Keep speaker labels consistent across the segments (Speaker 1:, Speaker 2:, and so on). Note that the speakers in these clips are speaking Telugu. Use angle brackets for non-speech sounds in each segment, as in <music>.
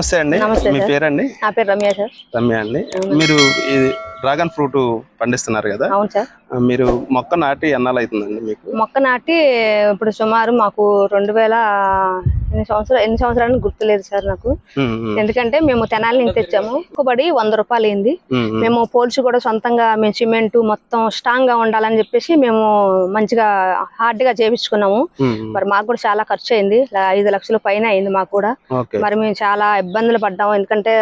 Speaker 1: నమస్తే అండి.
Speaker 2: నమస్తే
Speaker 1: మీ. పేరండి?
Speaker 2: నా పేరు రమ్య సార్.
Speaker 1: రమ్య అండి. మీరు ఇది డ్రాగన్ ఫ్రూట్ పండిస్తున్నారు కదా.
Speaker 2: అవును సార్.
Speaker 1: మీరు మొక్క నాటి ఎన్నాళ్ళు అవుతుందండి మీకు?
Speaker 2: మొక్క నాటి ఇప్పుడు సుమారు మాకు రెండు వేల ఎన్ని సంవత్సరాలు ఎన్ని సంవత్సరాలు గుర్తులేదు సార్ నాకు. ఎందుకంటే మేము తెనాలి నుంచి తెచ్చాము. ఒక్కబడి వంద రూపాయలు అయింది. మేము పోల్స్ కూడా సొంతంగా మేము సిమెంట్ మొత్తం స్ట్రాంగ్గా ఉండాలని చెప్పేసి మేము మంచిగా హార్డ్గా చేపించుకున్నాము. మరి మాకు కూడా చాలా ఖర్చు అయింది. ఐదు లక్షల పైన అయింది మాకు కూడా. మరి మేము చాలా ఇబ్బందులు పడ్డాము. ఎందుకంటే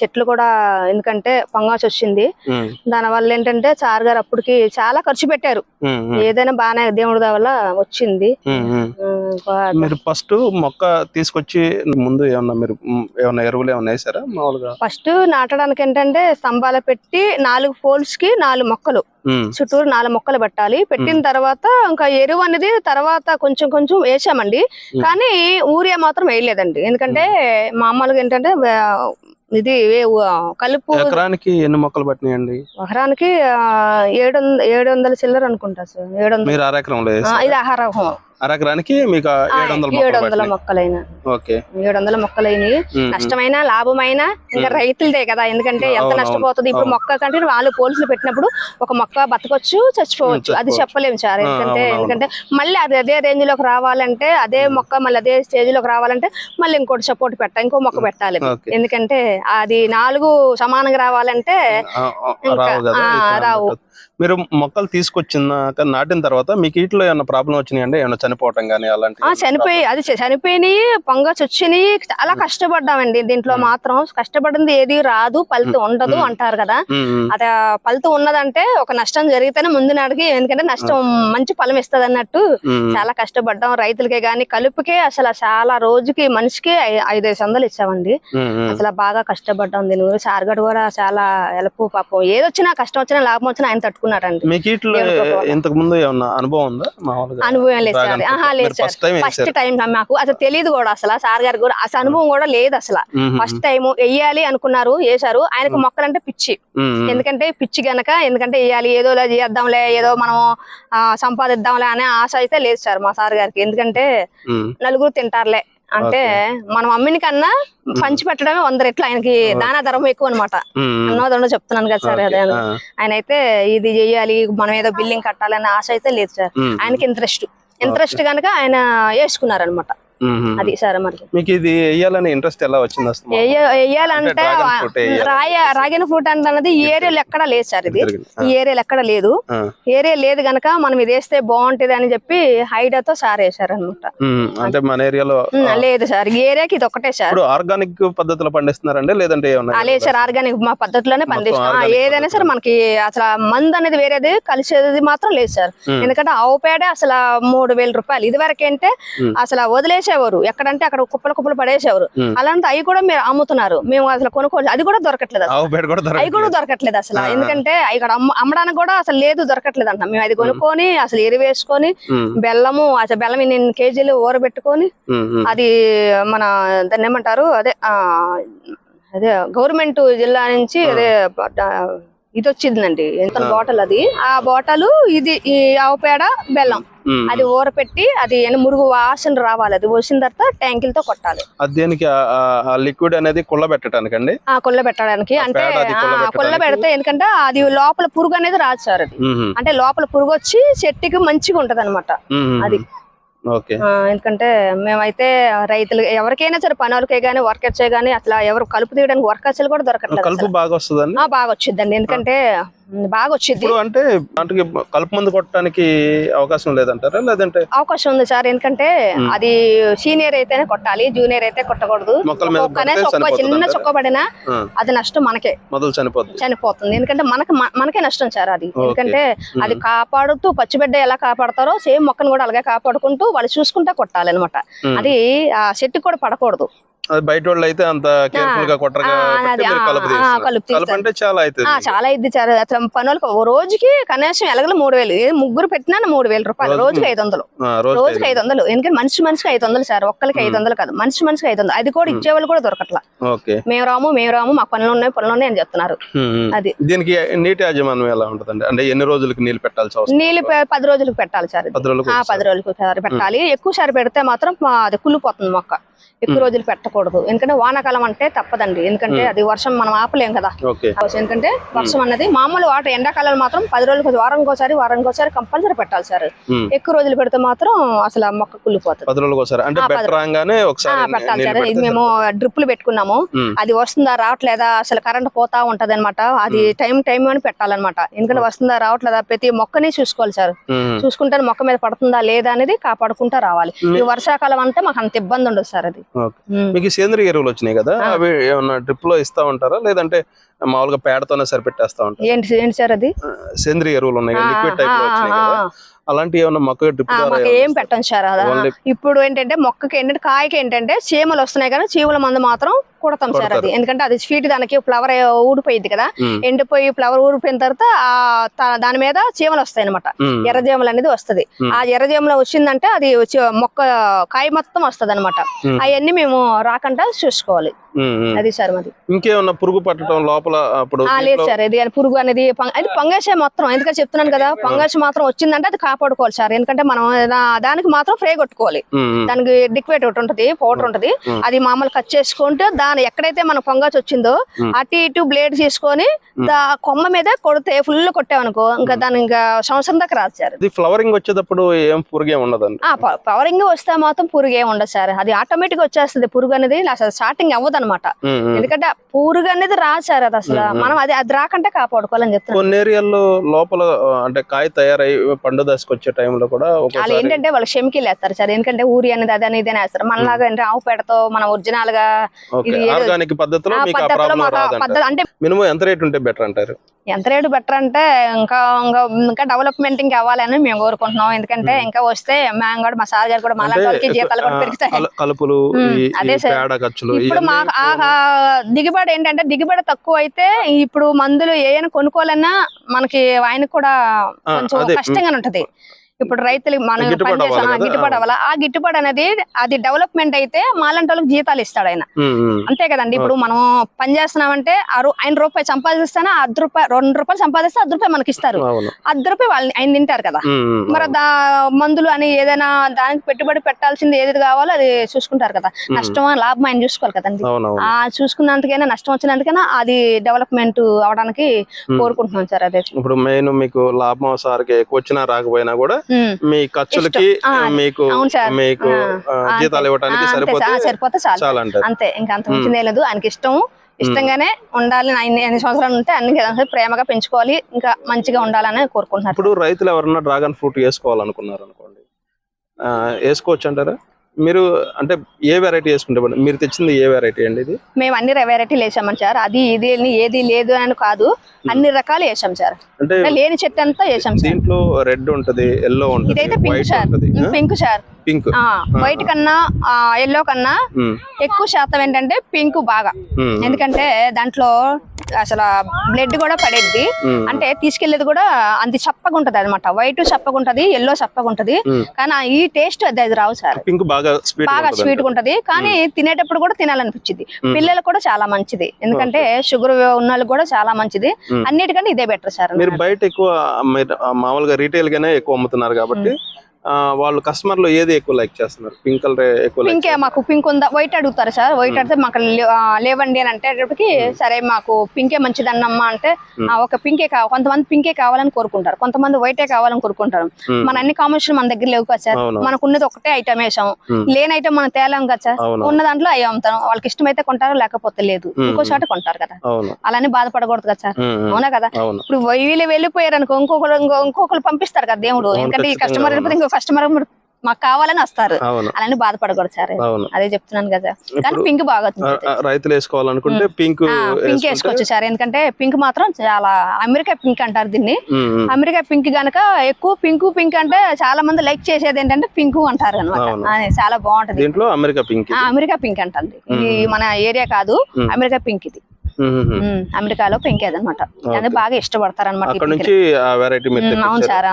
Speaker 2: చెట్లు కూడా ఎందుకంటే పొంగాసి వచ్చింది.
Speaker 1: ఉమ్,
Speaker 2: దానివల్ల ఏంటంటే సార్ గారు అప్పటికి చాలా ఖర్చు పెట్టారు. ఏదైనా బాగానే దేవుడి వల్ల వచ్చింది.
Speaker 1: మీరు ఫస్ట్ మొక్క తీసుకొచ్చి ముందు ఏమన్నా మీరు ఉమ్, ఏమన్నా ఎరువులు ఏమన్నా వేసారా? మామూలుగా?
Speaker 2: ఫస్ట్ నాటడానికి ఏంటంటే స్తంభాలు పెట్టి నాలుగు పోల్స్కి నాలుగు మొక్కలు. చుట్టూరు నాలుగు మొక్కలు పెట్టాలి. పెట్టిన తర్వాత ఇంకా ఎరువు అనేది తర్వాత కొంచెం కొంచెం వేసామండి. కానీ ఊరియా మాత్రం వేయలేదండి. ఎందుకంటే మామూలుగా ఏంటంటే ఇది కలుపు
Speaker 1: ఎకరానికి ఎన్ని మొక్కలు పట్టినాయండి?
Speaker 2: ఎకరానికి ఆ, ఏడు ఏడు వందల చిల్లర అనుకుంటా సార్. ఏడు వందల ఇది ఆహారం
Speaker 1: అరెకరానికి మీకు ఏడు వందల
Speaker 2: ఏడు వందల మొక్కలైన.
Speaker 1: ఓకే.
Speaker 2: ఏడు వందల మొక్కలైనవి నష్టమైన లాభమైన ఇంకా రైతులదే కదా ఎందుకంటే ఎంత. నష్టపోతుంది? ఇప్పుడు. మొక్క కంటే వాళ్ళు పోలీసులు పెట్టినప్పుడు ఒక మొక్క బతకొచ్చు చచ్చిపోవచ్చు. అది. చెప్పలేము సార్ ఎందుకంటే. ఎందుకంటే మళ్ళీ అది అదే రేంజ్లోకి రావాలంటే అదే మొక్క మళ్ళీ అదే స్టేజ్లోకి రావాలంటే మళ్ళీ ఇంకోటి సపోర్ట్ పెట్టాలి ఇంకో మొక్క పెట్టాలి. ఎందుకంటే అది నాలుగు సమానంగా రావాలంటే
Speaker 1: రావు. ఇట్లా. మీరు మొక్కలు తీసుకొచ్చినాక నాటిన తర్వాత మీకు వీటిలో ఏమైనా ప్రాబ్లం వచ్చినాయండి ఏమైనా చనిపోవటం కానీ అలాంటి
Speaker 2: చనిపోయి అది చనిపోయినాయి పొంగస్ వచ్చినాయి చాలా కష్టపడ్డామండి. దీంట్లో మాత్రం కష్టపడింది ఏది రాదు ఫలితం ఉండదు అంటారు కదా. అది ఫలితం ఉన్నదంటే ఒక నష్టం జరిగితేనే ముందు నాటికి ఎందుకంటే నష్టం మంచి ఫలం ఇస్తుంది అన్నట్టు చాలా కష్టపడ్డాం. రైతులకే గాని కలుపుకే అసలు చాలా రోజుకి మనిషికి ఐదైదు వందలు ఇచ్చామండి. అసలు బాగా కష్టపడ్డాం దీని గురించి. సార్గడ్ కూడా చాలా హెల్ప్ పాపం. ఏదొచ్చినా కష్టం వచ్చినా లాభం వచ్చినా ఆయన తట్టుకున్నారండి
Speaker 1: మీకు. ఇంతకు ముందు ఏమన్నా అనుభవం ఉందా?
Speaker 2: అనుభవం లేదు సార్. ఆహా. లేదు సార్.
Speaker 1: ఫస్ట్ టైం
Speaker 2: మాకు. అసలు తెలియదు కూడా అసలు. సార్ గారికి కూడా అసలు అనుభవం కూడా లేదు అసలు. ఫస్ట్ టైం వెయ్యాలి అనుకున్నారు వేశారు. ఆయనకు మొక్కలంటే పిచ్చి. ఎందుకంటే పిచ్చి గనక ఎందుకంటే వేయాలి ఏదో చేద్దాంలే ఏదో మనం సంపాదిద్దాంలే అనే ఆశ అయితే లేదు సార్ మా సార్ గారికి. ఎందుకంటే నలుగురు తింటారులే. అంటే మనం అమ్మిన కన్నా పంచి పెట్టడమే వంద రెట్లు. ఆయనకి దానా ధరం ఎక్కువ అనమాట అన్నోదండో చెప్తున్నాను కదా సార్ అదే. ఆయన అయితే ఇది చెయ్యాలి మనం ఏదో బిల్డింగ్ కట్టాలనే ఆశ అయితే లేదు సార్. ఆయనకి ఇంట్రెస్ట్ ఇంట్రెస్ట్ కనుక ఆయన వేసుకున్నారు అనమాట అది సార్ మరి
Speaker 1: మీకు ఇది వేయాలని ఇంట్రెస్ట్ ఎలా వచ్చింది అసలు
Speaker 2: వెయ్య- వెయ్యాలంటే
Speaker 1: అంటే dragon fruit వేయాలి.
Speaker 2: రాయ రాగిన ఫ్రూట్ అన్నది ఈ ఏరియాలో ఎక్కడా లేదు సార్ ఇది. ఈ ఏరియాలో ఎక్కడ లేదు. ఏరియా లేదు గనక మనం ఇది వేస్తే బాగుంటది అని చెప్పి హైడాతో సార్ వేసారు అనమాట
Speaker 1: అంటే మన ఏరియాలో
Speaker 2: లేదు సార్. ఈ ఏరియాకి ఇది ఒకటే సార్.
Speaker 1: ఆర్గానిక్ పద్ధతిలో పండిస్తున్నారండి లేదంటే
Speaker 2: లేదు సార్. ఆర్గానిక్ మా పద్ధతిలోనే పండిస్తాం. ఆ,
Speaker 1: organic
Speaker 2: ఏదైనా సరే మనకి అసలు మందు అనేది వేరేది కలిసేది మాత్రం లేదు సార్. ఎందుకంటే ఆవు పేడ అసలు మూడు వేల రూపాయలు. ఇది వరకు. అసలు వదిలేసేవారు ఎక్కడంటే అక్కడ కుప్పలు కుప్పలు పడేసేవారు. అలాంటి అవి కూడా మీరు అమ్ముతున్నారు. మేము అసలు కొనుక్కోవాలి. అది కూడా దొరకట్లేదు అవి కూడా దొరకట్లేదు. అసలు. ఎందుకంటే ఇక్కడ అమ్మ- అమ్మడానికి కూడా అసలు లేదు దొరకట్లేదు అంట మేము అది కొనుక్కొని అసలు ఎరువేసుకొని బెల్లము అసలు బెల్లం ఇన్ని కేజీలు ఊరబెట్టుకొని అది మన దాన్ని ఏమంటారు? అదే ఆ అదే గవర్నమెంట్ జిల్లా నుంచి అదే ఇది వచ్చిందండి. ఎంత బాటల్ అది. ఆ బాటల్ ఇది ఈ ఆవు పేడ బెల్లం. అది ఊరపెట్టి అది మురుగు వాసన రావాలి. అది వచ్చిన తర్వాత ట్యాంకులతో కొట్టాలి.
Speaker 1: దేనికి? లిక్విడ్ అనేది కుళ్ళ పెట్టడానికండి
Speaker 2: ఆ కొల్ల పెట్టడానికి. అంటే? కొల్ల పెడితే ఎందుకంటే అది లోపల పురుగు అనేది రాదు సార్ అది. అంటే లోపల పురుగు వచ్చి చెట్టుకి మంచిగా ఉంటది అనమాట. అది. ఎందుకంటే మేమైతే రైతులు ఎవరికైనా సరే పనులకే గానీ వర్కర్సే గానీ అట్లా ఎవరు కలుపు తీయడానికి వర్కర్స్ కూడా దొరకట్లేదు
Speaker 1: కలుపు
Speaker 2: అసలు.
Speaker 1: బాగా వస్తుందండి?
Speaker 2: ఆ, బాగా వచ్చిందండి ఎందుకంటే బాగా వచ్చింది
Speaker 1: ఇప్పుడు అంటే కలుపు మందు కొట్టడానికి అవకాశం లేదంటారా? లేదంటే
Speaker 2: అవకాశం ఉంది సార్ ఎందుకంటే. అది సీనియర్ అయితేనే కొట్టాలి జూనియర్ అయితే కొట్టకూడదు. చిన్న? చొక్క పడినా అది నష్టం మనకే.
Speaker 1: మొదలు చనిపోద్ది.
Speaker 2: చనిపోతుంది. ఎందుకంటే మనకి మనకే నష్టం సార్ అది. ఎందుకంటే అది కాపాడుతూ పచ్చిబిడ్డ ఎలా కాపాడతారో సేమ్ మొక్కను కూడా అలాగే కాపాడుకుంటూ వాళ్ళు చూసుకుంటా కొట్టాలి అనమాట. అది ఆ చెట్టుకి కూడా పడకూడదు.
Speaker 1: అది బయట వాళ్ళు అయితే అంత
Speaker 2: కేర్ఫుల్గా
Speaker 1: కలుపు. అంటే చాలా
Speaker 2: ఆ చాలా ఇది పనులకు రోజుకి కనీసం ఎలగలు మూడు వేలు. ముగ్గురు పెట్టినా మూడు వేల రూపాయలు.
Speaker 1: రోజుకి
Speaker 2: ఐదు వందలు.
Speaker 1: రోజుకి ఐదు.
Speaker 2: వందలు. ఎందుకంటే మనిషి మనిషికి ఐదు వందలు సార్. ఒక్కరికి ఐదు వందలు కాదు. మనిషి మనిషికి ఐదు వందలు. అది కూడా ఇచ్చేవాళ్ళు కూడా దొరకట్లా. మేము రాము మేము రాము మాకు పనులు ఉన్నాయి పనులు ఉన్నాయి అని చెప్తున్నారు. అది.
Speaker 1: దీనికి నీటి యాజమాన్యం ఎలా ఉంటదండి? అంటే ఎన్ని రోజులకి నీళ్ళు పెట్టాల్సి అవసరం
Speaker 2: నీళ్ళు పది రోజులకు పెట్టాలి సార్.
Speaker 1: పది రోజులకు
Speaker 2: పెట్టాలి. ఎక్కువ సారి పెడితే మాత్రం మా- అది కుళ్ళిపోతుంది మొక్క. ఎక్కువ రోజులు పెట్టకూడదు ఎందుకంటే వానాకాలం అంటే తప్పదండి. ఎందుకంటే అది వర్షం మనం ఆపలేం కదా. ఎందుకంటే వర్షం అన్నది మామూలు వాటర్ ఎండాకాలం మాత్రం పది రోజులకు వారానికి ఒకసారి వారానికి ఒకసారి కంపల్సరీ పెట్టాలి సార్. ఎక్కువ రోజులు పెడితే మాత్రం అసలు ఆ మొక్క కుళ్ళిపోతుంది.
Speaker 1: పది రోజులకు ఒకసారి అంటే
Speaker 2: పెట్టాలి సార్. ఇది మేము డ్రిప్పులు పెట్టుకున్నాము. అది వస్తుందా రావట్లేదా అసలు కరెంట్ పోతా ఉంటది అనమాట అది టైం టైం అని పెట్టాలన్నమాట. ఎందుకంటే వస్తుందా రావట్లేదా ప్రతి మొక్కని చూసుకోవాలి సార్. చూసుకుంటే మొక్క మీద పడుతుందా లేదా అనేది కాపాడుకుంటా రావాలి. ఈ వర్షాకాలం అంటే మాకు అంత ఇబ్బంది ఉండదు సార్ అది.
Speaker 1: మీకు సేంద్రియ ఎరువులు వచ్చినాయి కదా అవి ఏమన్నా డ్రిప్లో ఇస్తా ఉంటారా? లేదంటే మామూలుగా పేడతోనే సరిపెట్టేస్తా ఉంటారా.
Speaker 2: ఏంటి ఏంటి సార్ అది?
Speaker 1: సేంద్రియ ఎరువులు ఉన్నాయి కదా లిక్విడ్ టైప్లో వచ్చినాయి
Speaker 2: ఆ,
Speaker 1: కదా.
Speaker 2: ఆ,
Speaker 1: అలాంటి ఏమన్నా మొక్క డ్రిప్
Speaker 2: ఏం పెట్టం సార్ ఇప్పుడు ఏంటంటే మొక్కకి ఏంటంటే కాయకి ఏంటంటే చీమలు వస్తున్నాయి కానీ చీమల మందు మాత్రం కుడతాం సార్ అది. ఎందుకంటే అది స్వీట్ దానికి ఫ్లవర్ ఊడిపోయింది కదా. ఎండిపోయి ఫ్లవర్ ఊడిపోయిన తర్వాత ఆ దాని మీద చీమలు వస్తాయి అనమాట. ఎర్రజీమలు అనేది వస్తది. ఆ ఎర్రజీమలు వచ్చిందంటే అది వచ్చి- మొక్క కాయ మొత్తం వస్తది అనమాట. అవన్నీ మేము రాకుండా చూసుకోవాలి. అది సార్ మరి
Speaker 1: ఇంకేమన్నా పురుగు పట్టడం లోపల అప్పుడు
Speaker 2: లేదు సార్ ఇది పురుగు అనేది అది పంగేసే మొత్తం ఎందుకంటే చెప్తున్నాను కదా పంగేసి మాత్రం వచ్చిందంటే అది కాపాడుకోవాలి సార్. ఎందుకంటే మనం దానికి మాత్రం ఫ్రే కొట్టుకోవాలి. దానికి లిక్విడ్ ఒకటి ఉంటది పౌడర్ ఉంటది. అది మామూలు కట్ చేసుకుంటే దాని ఎక్కడైతే మన పొంగస్ వచ్చిందో. అటు ఇటు బ్లేడ్ తీసుకొని దా కొమ్మ మీద కొడితే ఫుల్ కొట్టామనుకో ఇంకా దాని ఇంకా సంవత్సరం దాకా రాదు సార్.
Speaker 1: ఫ్లవరింగ్ వచ్చేటప్పుడు ఏం పురుగు ఏం ఉండదండి?
Speaker 2: ఆ ప- పవరింగ్ వస్తే మాత్రం పురుగు ఏమి ఉండదు సార్. అది ఆటోమేటిక్ వచ్చేస్తుంది. పురుగు అనేది స్టార్టింగ్ అవ్వదు అనమాట. ఎందుకంటే పురుగు అనేది రాదు సార్ అది అసలు. మనం అది అది రాకంటే కాపాడుకోవాలని చెప్తున్నాను
Speaker 1: కొన్ని ఏరియాల్లో లోపల అంటే కాయ తయారై పండు దశకు వచ్చే టైంలో కూడా
Speaker 2: వాళ్ళు ఏంటంటే వాళ్ళు షెమికీలు వేస్తారు సార్. ఎందుకంటే ఊరి అనేది అది అనేది వేస్తారు. మనలాగా అంటే ఆవు పేడతో మన ఒరిజినల్గా
Speaker 1: ఆర్గానిక్ పద్ధతిలో మీకు
Speaker 2: మాకు అంటే
Speaker 1: మినిమం ఎంత రేట్ ఉంటే బెటర్ అంటారు?
Speaker 2: ఎంత రేటు బెటర్ అంటే ఇంకా ఇంకా ఇంకా డెవలప్మెంట్ ఇంకా అవ్వాలని మేము కోరుకుంటున్నాం. ఎందుకంటే ఇంకా వస్తే మేము కూడా మా సార్ గారు కూడా మా జీతాలు కూడా పెరుగుతాయి.
Speaker 1: కలుపులు
Speaker 2: అదే సార్. ఇప్పుడు మా
Speaker 1: ఇవన్నీ
Speaker 2: ఆ- ఆ దిగుబడి ఏంటంటే దిగుబడి తక్కువ అయితే ఇప్పుడు మందులు ఏమైనా కొనుక్కోవాలన్నా మనకి ఆయనకు కూడా కొంచెం. కష్టంగా ఉంటది ఇప్పుడు రైతులు మనం
Speaker 1: గిట్టుబాటు
Speaker 2: పని చేస్తాం
Speaker 1: అవ్వాలి
Speaker 2: ఆ
Speaker 1: కదా.
Speaker 2: గిట్టుబాటు అవ్వాలి? ఆ గిట్టుబాటు అనేది అది డెవలప్మెంట్ అయితే మాలాంటి వాళ్ళకి జీతాలు ఇస్తాడు ఆయన. అంతే కదండి? ఇప్పుడు మనం పని చేస్తున్నామంటే ఆ రూ- ఆయన రూపాయి సంపాదిస్తానే? అర్ధ రూపాయి రెండు రూపాయలు సంపాదిస్తే అర్ధ రూపాయి మనకి ఇస్తారు అర్ధ రూపాయి వాళ్ళని ఆయన తింటారు కదా? మరి దా మందులు అని ఏదైనా దానికి పెట్టుబడి పెట్టాల్సింది ఏది కావాలో అది చూసుకుంటారు కదా? నష్టమా లాభం ఆయన చూసుకోవాలి కదండి. ఆ చూసుకున్నందుకైనా నష్టం వచ్చినందుకైనా అది డెవలప్మెంట్ అవడానికి కోరుకుంటున్నాం సార్ అదే.
Speaker 1: ఇప్పుడు మెయిన్ మీకు లాభం సార్కి ఎక్కువ వచ్చినా రాకపోయినా కూడా. మీ ఖర్చులకి మీకు. మీకు. జీతాలు ఇవ్వడానికి సరిపోతే
Speaker 2: సార్, సరిపోతే చాలు.
Speaker 1: చాలా అంటారు
Speaker 2: అంతే. ఇంకా అంత మించిందే లేదు. ఆయనకి ఇష్టం. ఇష్టంగానే ఉండాలి. అన్ని సంవత్సరాలు ఉంటే అన్ని ప్రేమగా పెంచుకోవాలి. ఇంకా మంచిగా ఉండాలని కోరుకుంటున్నారు.
Speaker 1: ఇప్పుడు రైతులు ఎవరన్నా డ్రాగన్ ఫ్రూట్ వేసుకోవాలనుకున్నారు అనుకోండి వేసుకోవచ్చు అంటారా మీరు అంటే ఏ వెరైటీ వేసుకుంటే? మీరు తెచ్చింది ఏ వెరైటీ అండి ఇది?
Speaker 2: మేము అన్ని వెరైటీలు వేసాం సార్. అది ఇది అని ఏది లేదు అని కాదు. అన్ని రకాలు వేసాం సార్.
Speaker 1: అంటే
Speaker 2: లేని చెట్టు అంతా వేసాం సార్.
Speaker 1: దీంట్లో రెడ్ ఉంటది ఎల్లో ఉంటది
Speaker 2: ఇదైతే pink sir. Pink sir.
Speaker 1: Pink
Speaker 2: white కన్నా ఎల్లో కన్నా ఎక్కువ శాతం ఏంటంటే పింక్ బాగా. ఎందుకంటే దాంట్లో అసలు బ్లడ్ కూడా పడేది అంటే తీసుకెళ్ళేది కూడా అంత చప్పగా ఉంటది అనమాట వైట్ చప్పగా ఉంటది ఎల్లో చప్పగా ఉంటది. కానీ ఈ టేస్ట్ అది అది రావు సార్.
Speaker 1: పింక్ బాగా స్వీట్
Speaker 2: ఉంటది. కానీ తినేటప్పుడు కూడా తినాలనిపించింది. పిల్లలకు కూడా చాలా మంచిది. ఎందుకంటే షుగర్ ఉన్న కూడా చాలా మంచిది. అన్నిటికంటే ఇదే బెటర్ సార్
Speaker 1: మీరు బయట ఎక్కువ మామూలుగా రీటైల్ గానే ఎక్కువ అమ్ముతున్నారు కాబట్టి వాళ్ళు కస్టమర్లు ఏది ఎక్కువ లైక్ చేస్తున్నారు? పింక్ కలర్ ఎక్కువ
Speaker 2: పింకే మాకు పింక్ ఉందా? వైట్ అడుగుతారు సార్. వైట్ అడిగితే మాకు లే- ఆ, లేవండి అని అంటేటప్పటికి సరే మాకు పింకే మంచిది అన్నమ్మా అంటే ఆ, ఒక పింకే కొంతమంది పింకే కావాలని కోరుకుంటారు. కొంతమంది వైటే కావాలని కోరుకుంటారు.
Speaker 1: Hmm.
Speaker 2: మన అన్ని కాంబినేషన్ మన దగ్గర లేవు కదా సార్. మనకు ఉన్నది ఒకటే ఐటమ్ వేసాం
Speaker 1: Hmm.
Speaker 2: లేని ఐటమ్ మనం తేలాం కదా సార్. ఉన్న దాంట్లో అయ్యి అమ్ముతాం వాళ్ళకి ఇష్టమైతే కొంటారు లేకపోతే లేదు.
Speaker 1: Hmm.
Speaker 2: ఇంకో చోట కొంటారు కదా. అలానే బాధపడకూడదు కదా సార్. అవునా కదా? ఇప్పుడు వీళ్ళు వెళ్ళిపోయారు అనుకో ఇంకొకరు ఇంకో- ఇంకొకరు పంపిస్తారు కదా దేవుడు. ఎందుకంటే ఈ కస్టమర్ వెళ్ళిపోతే కస్టమర్ మాకు కావాలని వస్తారు. అలానే బాధపడకూడదు సార్. అదే చెప్తున్నాను కదా. కానీ పింక్ బాగా
Speaker 1: రైతులు వేసుకోవాలనుకుంటే పింక్
Speaker 2: పింక్ వేసుకోవచ్చు సార్. ఎందుకంటే పింక్ మాత్రం చాలా అమెరికా పింక్ అంటారు దీన్ని. అమెరికా పింక్ గనక ఎక్కువ పింక్ పింక్ అంటే చాలా మంది లైక్ చేసేది ఏంటంటే పింక్ అంటారు. అనమాట చాలా బాగుంటది.
Speaker 1: దీంట్లో అమెరికా పింక్
Speaker 2: అమెరికా పింక్ అంటుంది ఇది. మన ఏరియా కాదు. అమెరికా పింక్ ఇది. అమెరికాలో పింక్ అదనమాట. అది బాగా ఇష్టపడతారు అనమాట
Speaker 1: అక్కడ నుంచి ఆ వెరైటీ మీరు
Speaker 2: అవును సార్.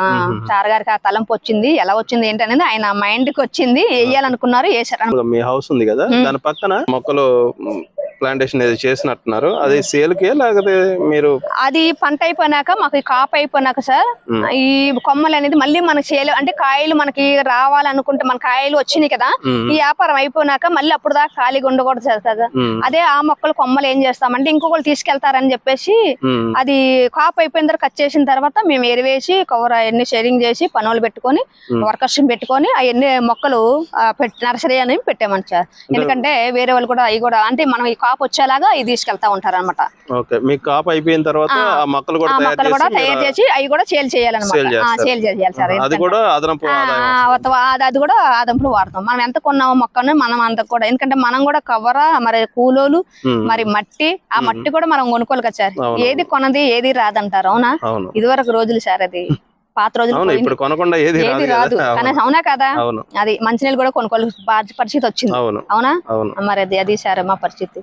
Speaker 2: సార్ గారికి ఆ తలంపు వచ్చింది. ఎలా వచ్చింది ఏంటనేది ఆయన మైండ్కి వచ్చింది. వేయాలనుకున్నారు వేసారు
Speaker 1: మీ హౌస్ ఉంది కదా. దాని పక్కన మొక్కలు ప్లాంటేషన్ ఏది చేసినట్టున్నారు. అది సేల్కే లేకపోతే మీరు
Speaker 2: అది పంట అయిపోయినాక మాకు కాపు అయిపోయినాక సార్
Speaker 1: ఉమ్.
Speaker 2: ఈ కొమ్మలు అనేది మళ్ళీ మనకి చేలు అంటే కాయలు మనకి రావాలనుకుంటే మన కాయలు వచ్చినాయి కదా
Speaker 1: ఉమ్,
Speaker 2: ఈ వ్యాపారం అయిపోయినాక మళ్ళీ అప్పుడు దాకా ఖాళీగా ఉండకూడదు సార్ కదా. అదే ఆ మొక్కలు కొమ్మలు ఏం చేస్తామంటే ఇంకొకరు తీసుకెళ్తారని చెప్పేసి అది కాపు అయిపోయిన తర్వాత కట్ చేసిన తర్వాత మేము ఎరివేసి కవర్ అవన్నీ షేరింగ్ చేసి పనులు పెట్టుకొని
Speaker 1: Hmm.
Speaker 2: వర్కర్స్ పెట్టుకొని అవన్నీ మొక్కలు నర్సరీ అని పెట్టామని సార్. ఎందుకంటే వేరే వాళ్ళు కూడా అవి కూడా అంటే మనం ఈ కాపు వచ్చేలాగా అవి తీసుకెళ్తా ఉంటారు అనమాట
Speaker 1: మీకు కాపు అయిపోయిన తర్వాత మొక్కలు కూడా తయారు చేసి
Speaker 2: అవి కూడా సేల్ చేయాలన్నమాట
Speaker 1: Sale చేస్తారు.
Speaker 2: సేల్ చేయాలి సార్
Speaker 1: అది కూడా అదనపు.
Speaker 2: అది కూడా వాడతాం మనం ఎంత కొన్నామో మొక్కను మనం అంత కూడా ఎందుకంటే మనం కూడా కవరా మరి కూలోలు మరి మట్టి ఆ. మట్టి కూడా మనం కొనుక్కోవాలి కదా సార్. ఏది కొనది ఏది రాదంటారు అవునా
Speaker 1: అవును
Speaker 2: ఇదివరకు రోజులు సార్ అది పాత రోజులు.
Speaker 1: ఇప్పుడు కొనకుండా ఏది రాదు.
Speaker 2: కానీ
Speaker 1: అవును.
Speaker 2: కదా? అది మంచినీళ్ళు కూడా కొనుక్కోవాలి. పరిస్థితి వచ్చింది.
Speaker 1: అవును.
Speaker 2: మరి అది అది సార్ మా పరిస్థితి.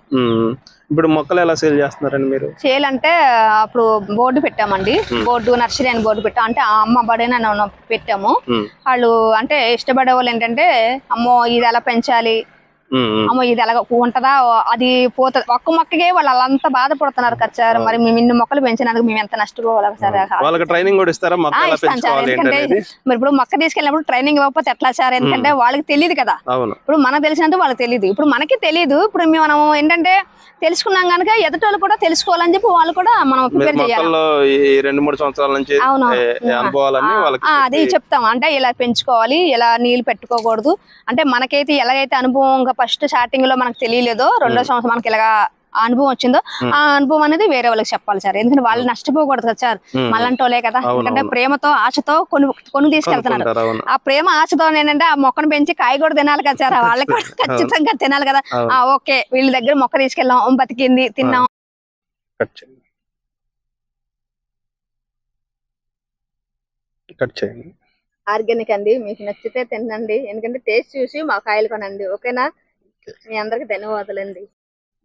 Speaker 1: ఇప్పుడు మొక్కలు ఎలా సేల్ చేస్తున్నారండి మీరు?
Speaker 2: చేయాలంటే అంటే అప్పుడు బోర్డు పెట్టామండి. బోర్డు నర్సరీ అని బోర్డు పెట్టాం. అంటే ఆ అమ్మ బడేన పెట్టాము. వాళ్ళు అంటే ఇష్టపడే వాళ్ళు ఏంటంటే అమ్మో ఇది ఎలా పెంచాలి? అమ్మో ఇది ఎలాగ ఉంటదా? అది పోతుంది ఒక్క మొక్కకే వాళ్ళు అలా బాధపడుతున్నారు కదా సార్. మరి మేము ఇన్ని మొక్కలు పెంచినందుకు మేము ఎంత నష్టపోవాలి సార్?
Speaker 1: వాళ్ళకి ట్రైనింగ్ కూడా ఇస్తారా? మొక్క
Speaker 2: ఆ,
Speaker 1: ఎలా
Speaker 2: ఇస్తాను సార్. ఎందుకంటే మరి ఇప్పుడు మొక్క తీసుకెళ్ళినప్పుడు ట్రైనింగ్ ఇవ్వకపోతే ఎట్లా సార్? ఎందుకంటే వాళ్ళకి తెలియదు కదా. ఇప్పుడు మనకు తెలిసినంత వాళ్ళకి తెలియదు ఇప్పుడు మనకి తెలియదు ఇప్పుడు మేము మనం ఏంటంటే తెలుసుకున్నాం కనుక ఎదుటోళ్ళు కూడా తెలుసుకోవాలని చెప్పి వాళ్ళు కూడా మనం ప్రిపేర్ చేయాలి?
Speaker 1: రెండు మూడు సంవత్సరాల నుంచి
Speaker 2: అది చెప్తాం. అంటే ఇలా పెంచుకోవాలి ఇలా నీళ్ళు పెట్టుకోకూడదు. అంటే మనకైతే ఎలాగైతే అనుభవంగా ఫస్ట్ స్టార్టింగ్లో మనకు తెలియలేదో రెండో సంవత్సరం మనకి ఇలాగా అనుభవం వచ్చిందో. ఆ అనుభవం అనేది వేరే వాళ్ళకి చెప్పాలి సార్. ఎందుకంటే వాళ్ళు నష్టపోకూడదు కదా సార్. మళ్ళంటోలే కదా. ఎందుకంటే. ప్రేమతో ఆశతో కొను కొను తీసుకెళ్తున్నారు. ఆ ప్రేమ ఆశతో ఏంటంటే ఆ మొక్కను పెంచి కాయ కూడా తినాలి కదా సార్. <laughs> వాళ్ళకి కూడా ఖచ్చితంగా తినాలి కదా. ఆ ఓకే. వీళ్ళ దగ్గర మొక్క తీసుకెళ్ళాం బతికింది తిన్నాం.
Speaker 1: కట్ చేయండి కట్ చేయండి
Speaker 2: ఆర్గానిక్ అండి. మీకు నచ్చితే తినండి. ఎందుకంటే టేస్ట్ చూసి మా కాయలు కొనండి. ఓకేనా? మీ అందరికి ధన్యవాదాలండి.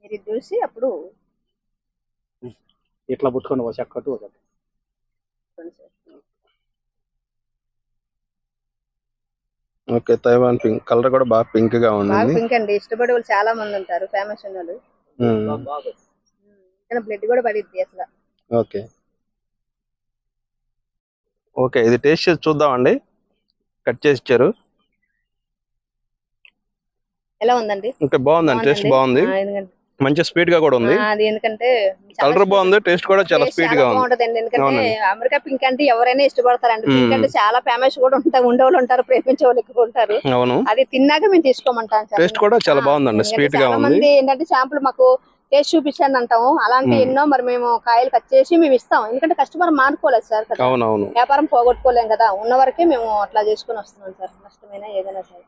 Speaker 2: మీరు ఇది చూసి అప్పుడు
Speaker 3: ఇట్లా పుట్టుకొని ఒక చెక్కట్టు ఒక
Speaker 1: ఓకే తైవాన్ పింక్. కలర్ కూడా బాగా పింక్గా
Speaker 2: బాగా
Speaker 1: ఉంది
Speaker 2: పింక్ అండి. ఇష్టపడే వాళ్ళు చాలా మంది ఉంటారు ఫేమస్ వాళ్ళు బ్లడ్ కూడా పడిద్ది అసలు.
Speaker 1: ఓకే. ఓకే ఇది టేస్ట్ చేసి చూద్దామండి. కట్ చేసి ఇచ్చారు.
Speaker 2: ఎలా ఉందండి?
Speaker 1: ఓకే బాగుందండి టేస్ట్ బాగుంది. మంచి స్వీట్గా కూడా ఉంది.
Speaker 2: అది ఎందుకంటే
Speaker 1: కలర్ బాగుంది టేస్ట్ కూడా చాలా
Speaker 2: చాలా
Speaker 1: గా
Speaker 2: బాగుంటదండి. ఎందుకంటే. అమెరికా పింక్ అంటే ఎవరైనా ఇష్టపడతారండి. పింక్. అంటే చాలా ఫేమస్ కూడా ఉంటారు ఉండేవాళ్ళు ఉంటారు ప్రేమించే వాళ్ళు ఎక్కువ ఉంటారు.
Speaker 1: అవును.
Speaker 2: అది తిన్నాక మేము తీసుకోమంటాం
Speaker 1: టేస్ట్ కూడా చాలా బాగుందండి
Speaker 2: స్వీట్గా
Speaker 1: ఉంది.
Speaker 2: మంది ఏంటంటే షాంపులు మాకు టేస్ట్ చూపించండి అంటాము. అలాంటి. ఎన్నో మరి మేము కాయలు కట్ చేసి మేము ఇస్తాం. ఎందుకంటే కస్టమర్ మానుకోలేదు సార్ వ్యాపారం పోగొట్టుకోలేం కదా. ఉన్న వరకే మేము అట్లా చేసుకుని వస్తున్నాం సార్. నష్టమైనా ఏదైనా సరే.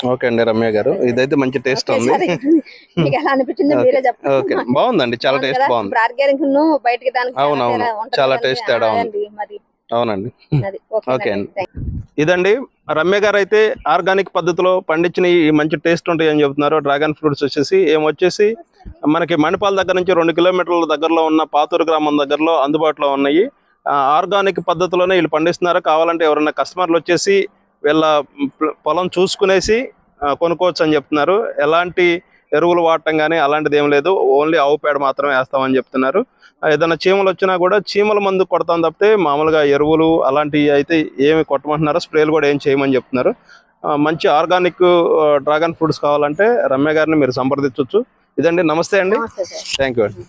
Speaker 1: ఓకే అండి రమ్య గారు. ఇదైతే మంచి టేస్ట్ ఉంది.
Speaker 2: సార్. మీకు ఎలా అనిపించింది?
Speaker 1: ఓకే.
Speaker 2: మీరే చెప్పండి.
Speaker 1: ఓకే. బాగుందండి. చాలా టేస్ట్? బాగుంది.
Speaker 2: ఇప్పుడు ఆర్గానిక్ను బయటికి దానికి
Speaker 1: అవును, అవును.
Speaker 2: తేడా ఉంటది
Speaker 1: చాలా taste తేడా ఉంది. అవునండి. ఓకే అండి. ఇదండి. రమ్య గారు అయితే ఆర్గానిక్ పద్ధతిలో పండించిన ఈ మంచి టేస్ట్ ఉంటాయి అని చెబుతున్నారు డ్రాగన్ ఫ్రూట్స్ వచ్చేసి ఏమొచ్చేసి మనకి మణిపాల్ దగ్గర నుంచి రెండు కిలోమీటర్ల దగ్గరలో ఉన్న పాతూరు గ్రామం దగ్గరలో అందుబాటులో ఉన్నాయి. ఆర్గానిక్ పద్ధతిలోనే వీళ్ళు పండిస్తున్నారు? కావాలంటే ఎవరైనా కస్టమర్లు వచ్చేసి వీళ్ళ పొలం చూసుకునేసి కొనుక్కోవచ్చు అని చెప్తున్నారు. ఎలాంటి ఎరువులు వాడటం కానీ అలాంటిది ఏం లేదు. ఓన్లీ ఆవు పేడ మాత్రమే వేస్తామని చెప్తున్నారు. ఏదైనా చీమలు వచ్చినా కూడా చీమల మందు కొడతాం తప్పితే మామూలుగా ఎరువులు అలాంటివి అయితే ఏమి కొట్టమంటున్నారు. స్ప్రేలు కూడా ఏం చేయమని చెప్తున్నారు. మంచి ఆర్గానిక్ డ్రాగన్ ఫ్రూట్స్ కావాలంటే రమ్య గారిని మీరు సంప్రదించవచ్చు ఇదండి. నమస్తే అండి. థ్యాంక్ యూ అండి.